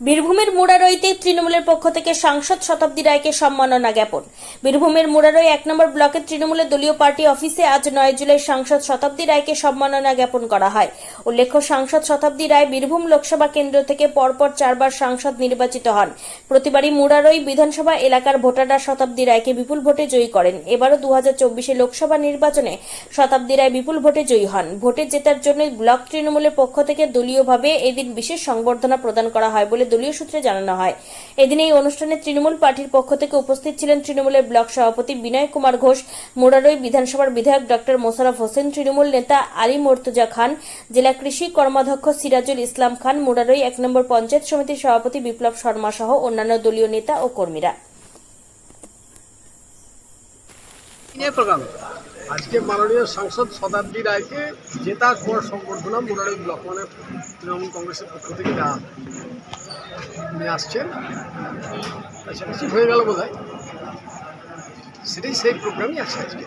বীরভূমের মুরারইতে তৃণমূলের পক্ষ থেকে সাংসদ শতাব্দী রায়কে সম্মাননা জ্ঞাপন। বীরভূমের মুরারই এক নম্বর ব্লকের তৃণমূলের দলীয় পার্টি অফিসে আজ নয় জুলাই সাংসদ শতাব্দী রায়কে সম্মাননা জ্ঞাপন করা হয়। উল্লেখ্য, সাংসদ শতাব্দী রায় বীরভূম লোকসভা কেন্দ্র থেকে পরপর চারবার সাংসদ নির্বাচিত হন। প্রতিবারই মুরারই বিধানসভা এলাকার ভোটাররা শতাব্দী রায়কে বিপুল ভোটে জয়ী করেন। এবারও দু হাজার লোকসভা নির্বাচনে শতাব্দী রায় বিপুল ভোটে জয়ী হন। ভোটে জেতার জন্য ব্লক তৃণমূলের পক্ষ থেকে দলীয়ভাবে এদিন বিশেষ সংবর্ধনা প্রদান করা হয় বলে দলীয় সূত্রে জানানো হয়। এদিন এই অনুষ্ঠানে তৃণমূল পার্টির পক্ষ থেকে উপস্থিত ছিলেন তৃণমূলের ব্লক সভাপতি বিনয় কুমার ঘোষ মুরারই বিধানসভার বিধায়ক ডক্টর মোশারফ হোসেন তৃণমূল নেতা আলী মর্তুজা খান জেলা কৃষি কর্মাধ্যক্ষ সিরাজুল ইসলাম খান মুরারই এক নম্বর পঞ্চায়েত সমিতির সভাপতি বিপ্লব শর্মা সহ অন্যান্য দলীয় নেতা ও কর্মীরা। আজকে মাননীয় সাংসদ শতাব্দী রায়কে জেতার পর সংবর্ধনা মুরারি ব্লক মানে তৃণমূল কংগ্রেসের পক্ষ থেকে দেওয়া উনি আসছেন। কাছাকাছি হয়ে গেল বোধ হয় সেটাই সেই প্রোগ্রামই আছে আজকে।